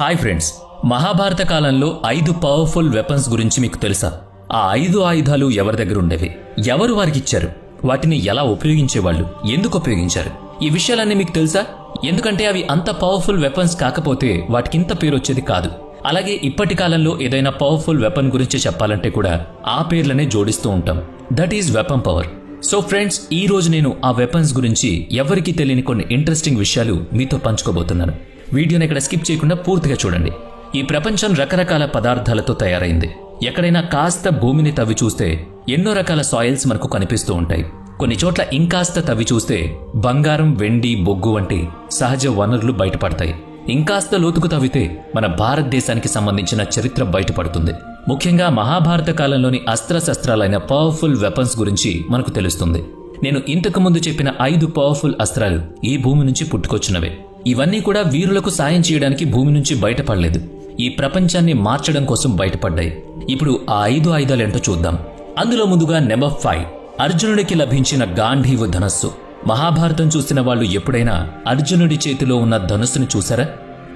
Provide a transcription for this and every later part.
Hi friends. Mahabharata కాలంలో ఐదు powerful weapons గురించి మీకు తెలుసా? ఆ ఐదు ఆయుధాలు ఎవరి దగ్గర ఉండేవి? ఎవరు వారికి ఇచ్చారు వాటిని ఎలా ఉపయోగించేవాళ్ళు? ఎందుకు ఉపయోగించారు? ఈ విషయాలన్నీ మీకు తెలుసా? ఎందుకంటే అవి అంత పవర్ఫుల్ వెపన్స్ కాకపోతే వాటికింత పేరు వచ్చేది కాదు. అలాగే ఇప్పటి కాలంలో ఏదైనా పవర్ఫుల్ వెపన్ గురించి చెప్పాలంటే కూడా ఆ పేర్లనే జోడిస్తూ ఉంటాం. That is weapon power so friends ఈ రోజు నేను ఆ వెపన్స్ గురించి ఎవరికీ తెలియని కొన్ని ఇంట్రెస్టింగ్ విషయాలు మీతో పంచుకోబోతున్నాను. వీడియోని ఇక్కడ స్కిప్ చేయకుండా పూర్తిగా చూడండి. ఈ ప్రపంచం రకరకాల పదార్థాలతో తయారైంది. ఎక్కడైనా కాస్త భూమిని తవ్వి చూస్తే ఎన్నో రకాల సాయిల్స్ మనకు కనిపిస్తూ ఉంటాయి. కొన్ని చోట్ల ఇంకాస్త తవ్వి చూస్తే బంగారం వెండి బొగ్గు వంటి సహజ వనరులు బయటపడతాయి. ఇంకాస్త లోతుకు తవ్వితే మన భారతదేశానికి సంబంధించిన చరిత్ర బయటపడుతుంది. ముఖ్యంగా మహాభారత కాలంలోని అస్త్రశస్త్రాలైన పవర్ఫుల్ వెపన్స్ గురించి మనకు తెలుస్తుంది. నేను ఇంతకు ముందు చెప్పిన ఐదు పవర్ఫుల్ అస్త్రాలు ఈ భూమి నుంచి పుట్టుకొచ్చినవే. ఇవన్నీ కూడా వీరులకు సాయం చేయడానికి భూమి నుంచి బయటపడలేదు. ఈ ప్రపంచాన్ని మార్చడం కోసం బయటపడ్డాయి. ఇప్పుడు ఆ ఐదు ఆయుధాలేంటో చూద్దాం. అందులో ముందుగా నెంబర్ ఫైవ్ అర్జునుడికి లభించిన గాంధీవ ధనస్సు. మహాభారతం చూసిన వాళ్ళు ఎప్పుడైనా అర్జునుడి చేతిలో ఉన్న ధనుస్సును చూసారా?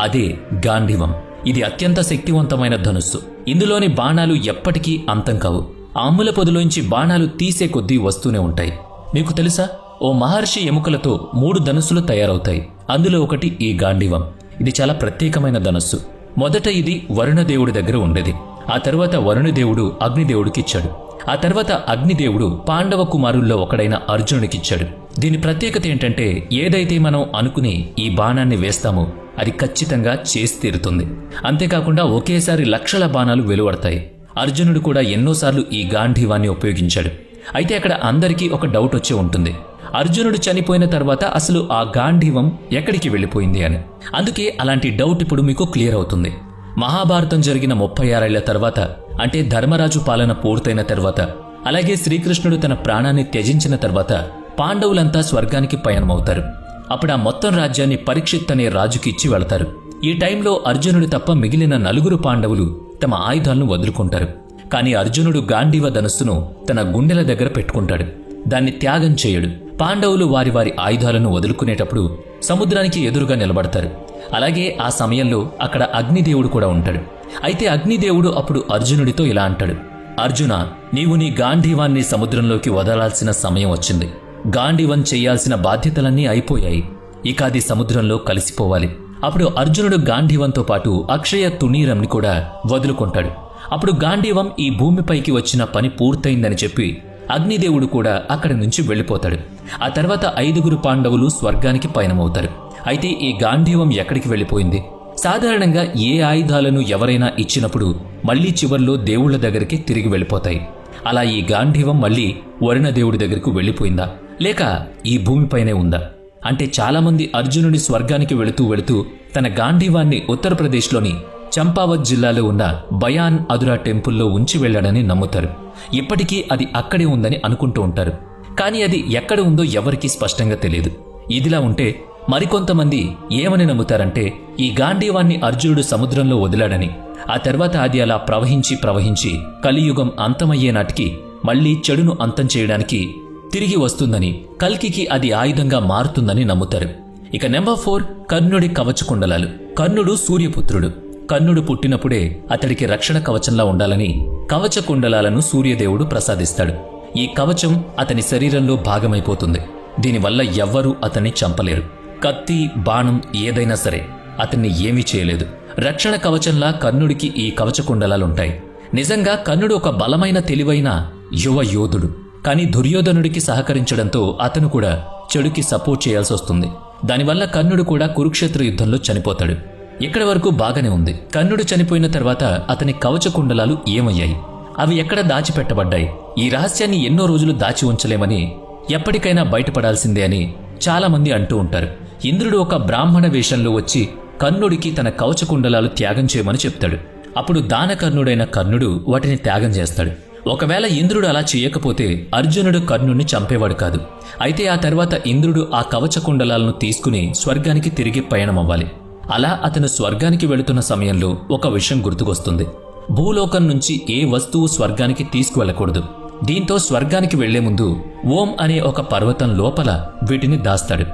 అదే గాంధీవం. ఇది అత్యంత శక్తివంతమైన ధనుస్సు. ఇందులోని బాణాలు ఎప్పటికీ అంతం కావు. ఆ అమ్ముల పొదిలోంచి బాణాలు తీసే కొద్దీ వస్తూనే ఉంటాయి. మీకు తెలుసా? ఓ మహర్షి ఎముకలతో మూడు ధనుస్సులు తయారవుతాయి. అందులో ఒకటి ఈ గాంధీవం ఇది చాలా ప్రత్యేకమైన ధనుస్సు. మొదట ఇది వరుణదేవుడి దగ్గర ఉండేది. ఆ తర్వాత వరుణదేవుడు అగ్నిదేవుడికి ఇచ్చాడు. ఆ తర్వాత అగ్నిదేవుడు పాండవ కుమారుల్లో ఒకడైన అర్జునుడికిచ్చాడు దీని ప్రత్యేకత ఏంటంటే ఏదైతే మనం అనుకుని ఈ బాణాన్ని వేస్తామో అది ఖచ్చితంగా చేసి తీరుతుంది. అంతేకాకుండా ఒకేసారి లక్షల బాణాలు వెలువడతాయి. అర్జునుడు కూడా ఎన్నోసార్లు ఈ గాంధీవాన్ని ఉపయోగించాడు. అయితే అక్కడ అందరికీ ఒక డౌట్ వచ్చే ఉంటుంది. అర్జునుడు చనిపోయిన తర్వాత అసలు ఆ గాంధీవం ఎక్కడికి వెళ్ళిపోయింది అని. అందుకే అలాంటి డౌట్ ఇప్పుడు మీకు క్లియర్ అవుతుంది. మహాభారతం జరిగిన ముప్పై ఆరేళ్ళ తర్వాత అంటే ధర్మరాజు పాలన పూర్తయిన తర్వాత అలాగే శ్రీకృష్ణుడు తన ప్రాణాన్ని త్యజించిన తర్వాత పాండవులంతా స్వర్గానికి పయనమవుతారు. అప్పుడు ఆ మొత్తం రాజ్యాన్ని పరీక్షిత్ అనే రాజుకి ఇచ్చి వెళతారు. ఈ టైంలో అర్జునుడు తప్ప మిగిలిన నలుగురు పాండవులు తమ ఆయుధాలను వదులుకుంటారు. కానీ అర్జునుడు గాంధీవ ధనస్సును తన గుండెల దగ్గర పెట్టుకుంటాడు. దాన్ని త్యాగం చేయడు. పాండవులు వారి వారి ఆయుధాలను వదులుకునేటప్పుడు సముద్రానికి ఎదురుగా నిలబడతారు. అలాగే ఆ సమయంలో అక్కడ అగ్నిదేవుడు కూడా ఉంటాడు. అయితే అగ్నిదేవుడు అప్పుడు అర్జునుడితో ఇలా అంటాడు. అర్జున నీవు నీ గాంధీవాన్ని సముద్రంలోకి వదలాల్సిన సమయం వచ్చింది. గాంధీవం చేయాల్సిన బాధ్యతలన్నీ అయిపోయాయి. ఇక అది సముద్రంలో కలిసిపోవాలి. అప్పుడు అర్జునుడు గాంధీవంతో పాటు అక్షయ తునీరంని కూడా వదులుకుంటాడు. అప్పుడు గాంధీవం ఈ భూమిపైకి వచ్చిన పని పూర్తయిందని చెప్పి అగ్నిదేవుడు కూడా అక్కడి నుంచి వెళ్ళిపోతాడు. ఆ తర్వాత ఐదుగురు పాండవులు స్వర్గానికి పయనమవుతారు. అయితే ఈ గాంధీవం ఎక్కడికి వెళ్ళిపోయింది? సాధారణంగా ఏ ఆయుధాలను ఎవరైనా ఇచ్చినప్పుడు మళ్ళీ చివర్లో దేవుళ్ళ దగ్గరికి తిరిగి వెళ్ళిపోతాయి. అలా ఈ గాంధీవం మళ్ళీ వరుణదేవుడి దగ్గరకు వెళ్ళిపోయిందా? లేక ఈ భూమిపైనే ఉందా? అంటే చాలామంది అర్జునుడి స్వర్గానికి వెళుతూ వెళుతూ తన గాంధీవాన్ని ఉత్తరప్రదేశ్లోని చంపావత్ జిల్లాలో ఉన్న బయాన్ అదురా టెంపుల్లో ఉంచి వెళ్ళాడని నమ్ముతారు. ఇప్పటికీ అది అక్కడే ఉందని అనుకుంటూ ఉంటారు. కానీ అది ఎక్కడ ఉందో ఎవరికీ స్పష్టంగా తెలియదు. ఇదిలా ఉంటే మరికొంతమంది ఏమని నమ్ముతారంటే ఈ గాంధీవాన్ని అర్జునుడు సముద్రంలో వదిలాడని ఆ తర్వాత అది అలా ప్రవహించి ప్రవహించి కలియుగం అంతమయ్యే నాటికి మళ్ళీ చెడును అంతం చేయడానికి తిరిగి వస్తుందని కల్కికి అది ఆయుధంగా మారుతుందని నమ్ముతారు. ఇక నెంబర్ ఫోర్ కర్ణుడి కవచకుండలాలు. కర్ణుడు సూర్యపుత్రుడు. కన్నుడు పుట్టినప్పుడే అతడికి రక్షణ కవచంలా ఉండాలని కవచ కుండలాలను సూర్యదేవుడు ప్రసాదిస్తాడు. ఈ కవచం అతని శరీరంలో భాగమైపోతుంది. దీనివల్ల ఎవ్వరూ అతన్ని చంపలేరు. కత్తి బాణం ఏదైనా సరే అతన్ని ఏమీ చేయలేదు. రక్షణ కవచంలా కర్ణుడికి ఈ కవచకుండలాలుంటాయి నిజంగా కర్ణుడు ఒక బలమైన తెలివైన యువ యోధుడు. కానీ దుర్యోధనుడికి సహకరించడంతో అతను కూడా చెడుకి సపోర్ట్ చేయాల్సి వస్తుంది దానివల్ల కర్ణుడు కూడా కురుక్షేత్ర యుద్ధంలో చనిపోతాడు. ఇక్కడి వరకు బాగానే ఉంది. కర్ణుడు చనిపోయిన తర్వాత అతని కవచ కుండలాలు ఏమయ్యాయి? అవి ఎక్కడ దాచిపెట్టబడ్డాయి? ఈ రహస్యాన్ని ఎన్నో రోజులు దాచి ఉంచలేమని ఎప్పటికైనా బయటపడాల్సిందే అని చాలామంది అంటూ ఉంటారు. ఇంద్రుడు ఒక బ్రాహ్మణ వేషంలో వచ్చి కర్ణుడికి తన కవచ కుండలాలు త్యాగం చేయమని చెప్తాడు. అప్పుడు దానకర్ణుడైన కర్ణుడు వాటిని త్యాగం చేస్తాడు. ఒకవేళ ఇంద్రుడు అలా చేయకపోతే అర్జునుడు కర్ణుడిని చంపేవాడు కాదు. అయితే ఆ తర్వాత ఇంద్రుడు ఆ కవచ కుండలాలను తీసుకుని స్వర్గానికి తిరిగి పయనమవ్వాలి. అలా అతను స్వర్గానికి వెళుతున్న సమయంలో ఒక విషయం గుర్తుకొస్తుంది. భూలోకం నుంచి ఏ వస్తువు స్వర్గానికి తీసుకువెళ్ళకూడదు. దీంతో స్వర్గానికి వెళ్ళే ముందు ఓం అనే ఒక పర్వతం లోపల వీటిని దాస్తాడు.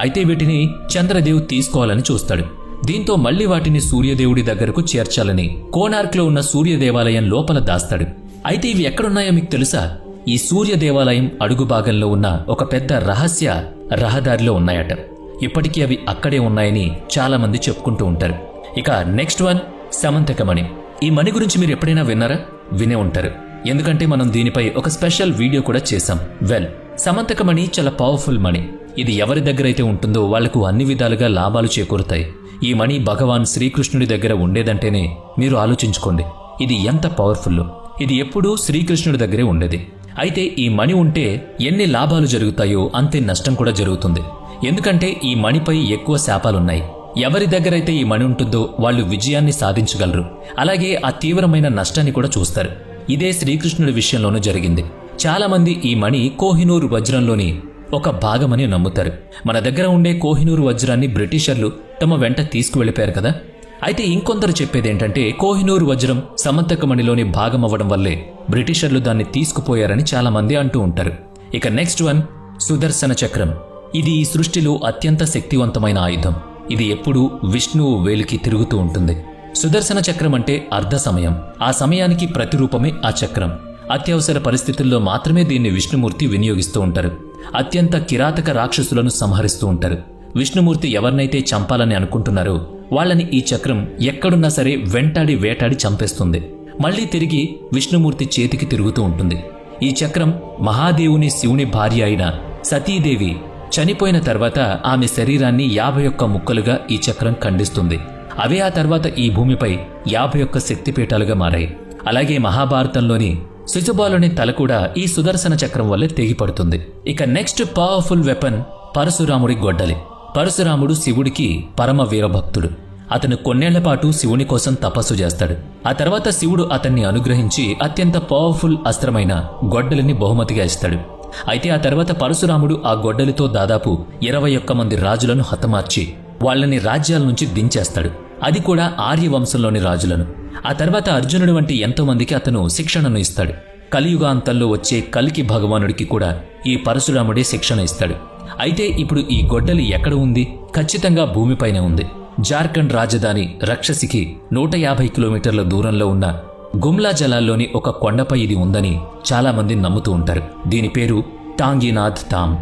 అయితే వీటిని చంద్రదేవ్ తీసుకోవాలని చూస్తాడు. దీంతో మళ్ళీ వాటిని సూర్యదేవుడి దగ్గరకు చేర్చాలని కోనార్క్లో ఉన్న సూర్య దేవాలయం లోపల దాస్తాడు. అయితే ఇవి ఎక్కడున్నాయో మీకు తెలుసా? ఈ సూర్య దేవాలయం అడుగు భాగంలో ఉన్న ఒక పెద్ద రహస్య రహదారిలో ఉన్నాయట. ఇప్పటికీ అవి అక్కడే ఉన్నాయని చాలామంది చెప్పుకుంటూ ఉంటారు. ఇక నెక్స్ట్ వన్ సమంతకమణి ఈ మణి గురించి మీరు ఎప్పుడైనా విన్నారా? వినే ఉంటారు. ఎందుకంటే మనం దీనిపై ఒక స్పెషల్ వీడియో కూడా చేశాం. వెల్ సమంతకమణి చాలా పవర్ఫుల్ మణి. ఇది ఎవరి దగ్గర అయితే ఉంటుందో వాళ్ళకు అన్ని విధాలుగా లాభాలు చేకూరుతాయి. ఈ మణి భగవాన్ శ్రీకృష్ణుడి దగ్గర ఉండేదంటేనే మీరు ఆలోచించుకోండి. ఇది ఎంత పవర్ఫుల్ ఇది ఎప్పుడూ శ్రీకృష్ణుడి దగ్గరే ఉండేది. అయితే ఈ మణి ఉంటే ఎన్ని లాభాలు జరుగుతాయో అంతే నష్టం కూడా జరుగుతుంది. ఎందుకంటే ఈ మణిపై ఎక్కువ శాపాలున్నాయి. ఎవరి దగ్గరైతే ఈ మణి ఉంటుందో వాళ్ళు విజయాన్ని సాధించగలరు. అలాగే ఆ తీవ్రమైన నష్టాన్ని కూడా చూస్తారు. ఇదే శ్రీకృష్ణుడి విషయంలోనూ జరిగింది. చాలామంది ఈ మణి కోహినూరు వజ్రంలోని ఒక భాగమని నమ్ముతారు. మన దగ్గర ఉండే కోహినూరు వజ్రాన్ని బ్రిటిషర్లు తమ వెంట తీసుకువెళ్ళిపోయారు కదా? అయితే ఇంకొందరు చెప్పేది ఏంటంటే కోహినూరు వజ్రం సమంతకమణిలోని భాగం అవ్వడం వల్లే బ్రిటిషర్లు దాన్ని తీసుకుపోయారని చాలామంది అంటూ ఉంటారు. ఇక నెక్స్ట్ వన్ సుదర్శన చక్రం. ఇది ఈ సృష్టిలో అత్యంత శక్తివంతమైన ఆయుధం. ఇది ఎప్పుడూ విష్ణువు వేలికి తిరుగుతూ ఉంటుంది. సుదర్శన చక్రం అంటే అర్ధ సమయం. ఆ సమయానికి ప్రతిరూపమే ఆ చక్రం. అత్యవసర పరిస్థితుల్లో మాత్రమే దీన్ని విష్ణుమూర్తి వినియోగిస్తూ ఉంటారు. అత్యంత కిరాతక రాక్షసులను సంహరిస్తూ ఉంటారు. విష్ణుమూర్తి ఎవరినైతే చంపాలని అనుకుంటున్నారో వాళ్ళని ఈ చక్రం ఎక్కడున్నా సరే వెంటాడి వేటాడి చంపేస్తుంది. మళ్ళీ తిరిగి విష్ణుమూర్తి చేతికి తిరుగుతూ ఉంటుంది. ఈ చక్రం మహాదేవుని శివుని భార్య అయిన సతీదేవి చనిపోయిన తర్వాత ఆమె శరీరాన్ని యాభై ఒక్క ముక్కలుగా ఈ చక్రం ఖండిస్తుంది. అవే ఆ తర్వాత ఈ భూమిపై యాభై ఒక్క శక్తిపీఠాలుగా మారాయి. అలాగే మహాభారతంలోని శిశుబాలుని తల కూడా ఈ సుదర్శన చక్రం వల్లే తెగిపడుతుంది. ఇక నెక్స్ట్ పవర్ఫుల్ వెపన్ పరశురాముడి గొడ్డలి. పరశురాముడు శివుడికి పరమ వీరభక్తుడు. అతను కొన్నేళ్ళ పాటు శివుని కోసం తపస్సు చేస్తాడు. ఆ తర్వాత శివుడు అతన్ని అనుగ్రహించి అత్యంత పవర్ఫుల్ అస్త్రమైన గొడ్డలిని బహుమతిగా ఇస్తాడు. అయితే ఆ తర్వాత పరశురాముడు ఆ గొడ్డలితో దాదాపు ఇరవై ఒక్క మంది రాజులను హతమార్చి వాళ్ళని రాజ్యాల నుంచి దించేస్తాడు. అది కూడా ఆర్యవంశంలోని రాజులను. ఆ తర్వాత అర్జునుడు వంటి ఎంతో మందికి అతను శిక్షణను ఇస్తాడు. కలియుగాంతంలో వచ్చే కలికి భగవానుడికి కూడా ఈ పరశురాముడే శిక్షణ ఇస్తాడు. అయితే ఇప్పుడు ఈ గొడ్డలి ఎక్కడ ఉంది? ఖచ్చితంగా భూమిపైనే ఉంది. జార్ఖండ్ రాజధాని రక్షసికి నూట యాభై కిలోమీటర్ల దూరంలో ఉన్న గుమ్లా జలాల్లోని ఒక కొండపై ఇది ఉందని చాలా మంది నమ్ముతూ ఉంటారు. దీని పేరు టాంగీనాథ్ తామ్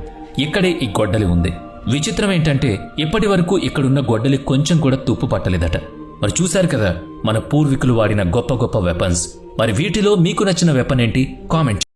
ఇక్కడే ఈ గొడ్డలి ఉంది. విచిత్రం ఏంటంటే ఇప్పటి వరకు ఇక్కడున్న గొడ్డలి కొంచెం కూడా తుప్పు పట్టలేదట. మరి చూశారు కదా మన పూర్వీకులు వాడిన గొప్ప గొప్ప వెపన్స్ మరి వీటిలో మీకు నచ్చిన వెపన్ ఏంటి? కామెంట్